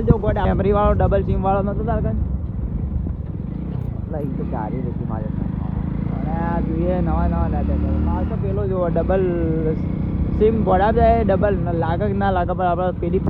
પૈસા જો ગોડા. મેમરી વાળો ડબલ સિમ વાળો નતો તાર કઈ? લઈ તો ગાડી રેતી મારે. અને આ જોઈએ નવા નવા લેતા મારે તો પેલો જો ડબલ સિમ ગોડા જાય ડબલ લાગે કે ના લાગે પણ આપણે પેલી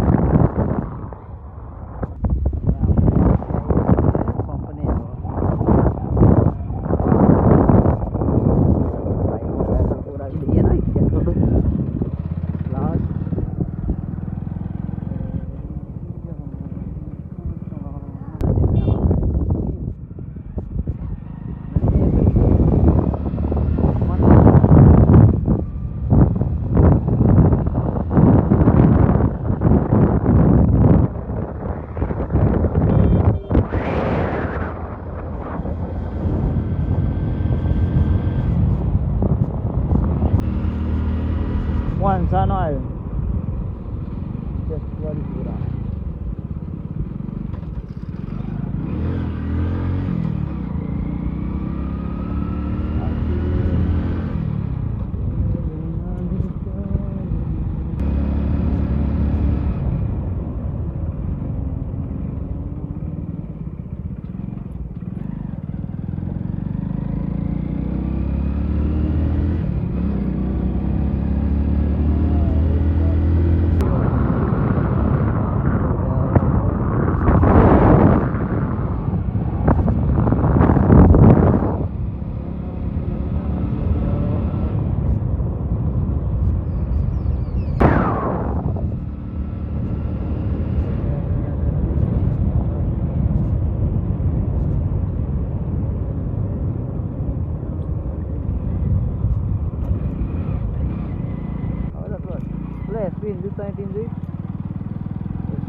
पानी तीन दुई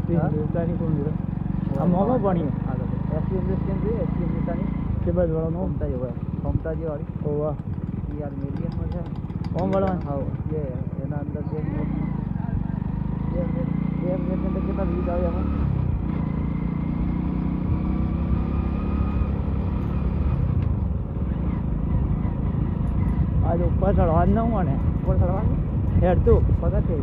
तीन दुई तानी कोण दिला हा मोमो पाणी एसपी एमएस तीन दुई एसपी एमएस तानी के बाद वाला नो होमता जो है होमता जो वाली ओ वाह यार मिलियन में है ओम वाला हाँ ये ये ना अंदर गेम में गेम में गेम में अंदर कितना व्यूज़ आया हमें आज ऊपर चढ़वाना हुआ ने ऊपर चढ़वाना हेड तो पता चल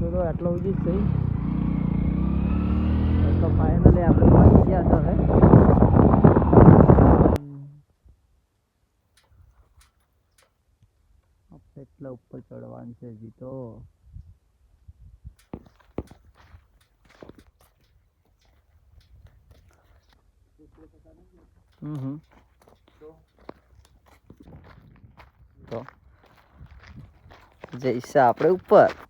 તો આટલો જ થઈ તો ફાઇનલી આપણે પહોંચી ગયા તો હવે. એટલા ઉપર ચડવાનું છે હજી તો. હમ. તો. જઈશું આપણે ઉપર.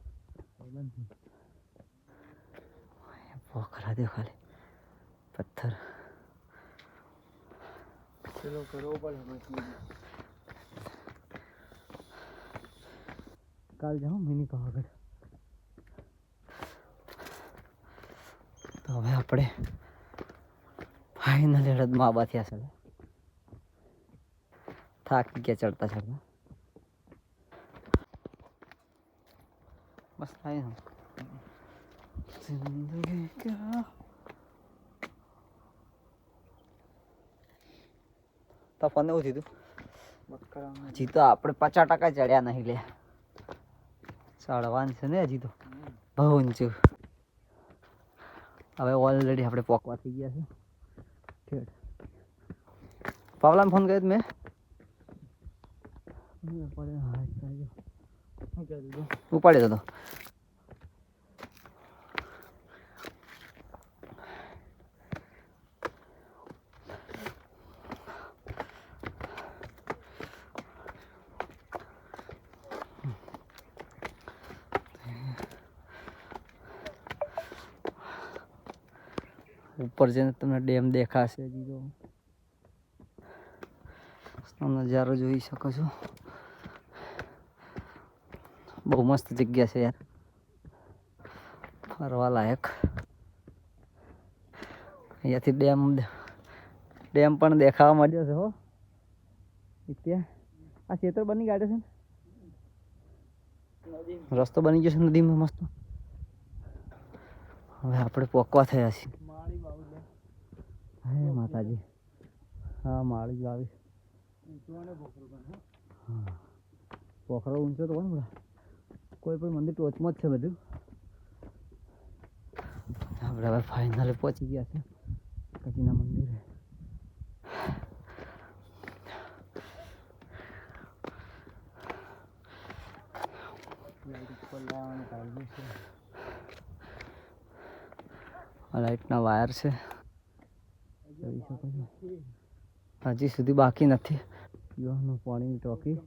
પોખરા દે ખાલી પથ્થર ચલો કરવો પણ કાલ જાઓ મિની પાવાગઢ તો હવે આપણે ફાઇનલી હળદમાં આબા થયા છે થાકી ગયા ચડતા ચડતા આવી ને જિંદગી ક્યા તો ફોન એવું થયું હજી તો. આપણે પચાસ ટકા ચડ્યા નહીં લે ચડવાનું છે ને હજી તો બહુ ઊંચું હવે ઓલરેડી આપણે પોકવા થઈ ગયા છે પાવલાને ફોન કર્યો મેં ઉપાડ્યો હતો ઉપર જઈને તમને ડેમ દેખાશે હજી નજારો જોઈ શકો છો. બહુ મસ્ત જગ્યા છે યાર. ફરવા લાયક અહીંયાથી ડેમ ડેમ પણ દેખાવા માંડ્યો છે હો. આ ખેતર બની ગાડે છે ને? રસ્તો બની ગયો છે નદીમાં મસ્ત. હવે આપણે પોકવા થયા છીએ. હે માતાજી. હા, માળી આવી. પોખરો ઊંચો તો કોણ કોઈ પણ મંદિર ટોચમાં જ છે બધું. આપણે હવે ફાઇનલે પહોંચી ગયા છે. કચીના મંદિરે. લાઈટ ઉપર લાવવાનું કાઢવું છે. આ લાઇટના વાયર છે. જોઈ શકો છો હજી સુધી બાકી નથી પીવાનું પાણીની ટોકી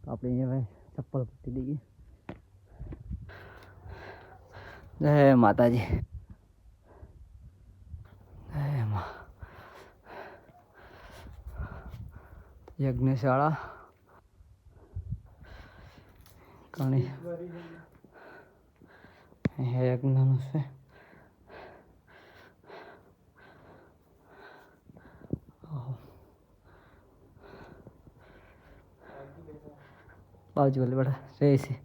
તો આપણે અહીંયા ભાઈ ચપ્પલ પૂટી દઈએ જય માતાજી જય મા યજ્ઞશાળા ઘણી અહીંયા યજ્ઞનું છે બાજુ વાલે રહે જય શ્રી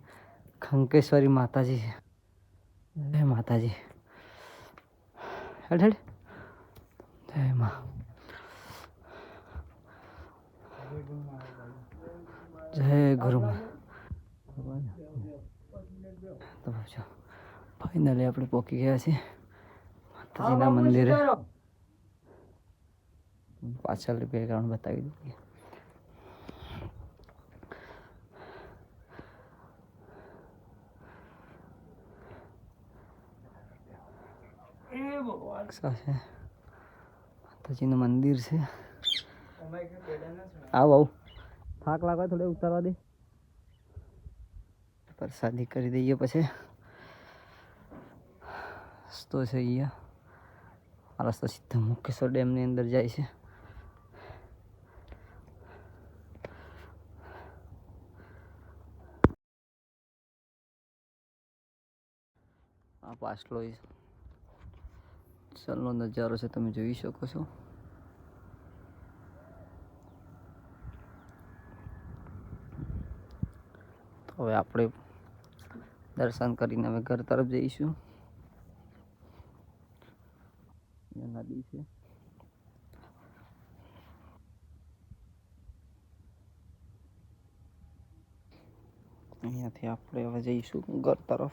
ખંકેશ્વરી માતાજી છે. જય માતાજી. હેડ હેડ. જય મા. જય ગુરુ તો ફાઇનલી આપણે પહોંચી ગયા છીએ. માતાજીના મંદિરે. પાછળ બેકગ્રાઉન્ડ બતાવી દઈએ. નકશા છે. માતાજીનું મંદિર છે. આવ આવ. થાક લાગે થોડે ઉતારવા દે. પ્રસાદી કરી દઈએ પછી. રસ્તો છે અહીંયા. આ રસ્તો સીધો મુકેશ્વર ડેમની અંદર જાય છે. આ પાછલો ચાલનો નજારો છે તમે જોઈ શકો છો. તો હવે આપણે દર્શન કરીને હવે ઘર તરફ જઈશું. નદી છે. અહીંયાથી આપણે હવે જઈશું ઘર તરફ.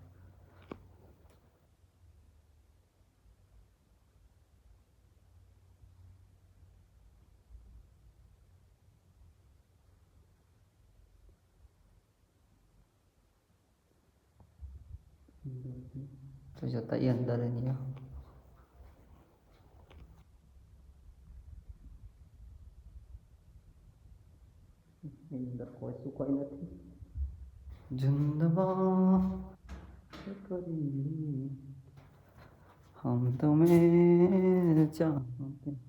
તો જતા એ અંદર અહીંયા એની અંદર કોઈ શું કોઈ નથી જિંદબા કરી હમ तुम्हें चाहते हैं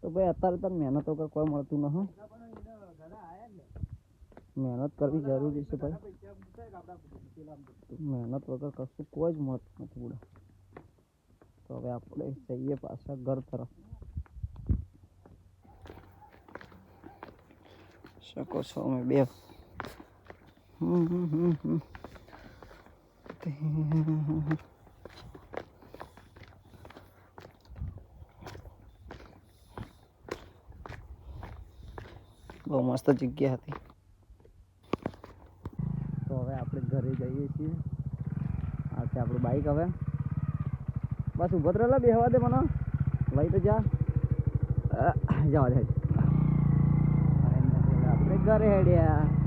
તો ભાઈ અત્યારે તો મહેનત વગર કોઈ મળતું ન હોય મહેનત કરવી જરૂરી છે ભાઈ મહેનત વગર કશું કોઈ જ મળતું નથી બુડા તો હવે આપણે જઈએ પાછા ઘર તરફ શકો છો અમે બે હમ હમ હમ હમ. બહુ મસ્ત જગ્યા હતી. તો હવે આપણે ઘરે જઈએ છીએ. આ છે આપણું બાઈક હવે. બસ ઊભો રહેલા, બેહવા દે મને. લઈ તો જા. જવા દે. આપણે ઘરે હેડ્યા.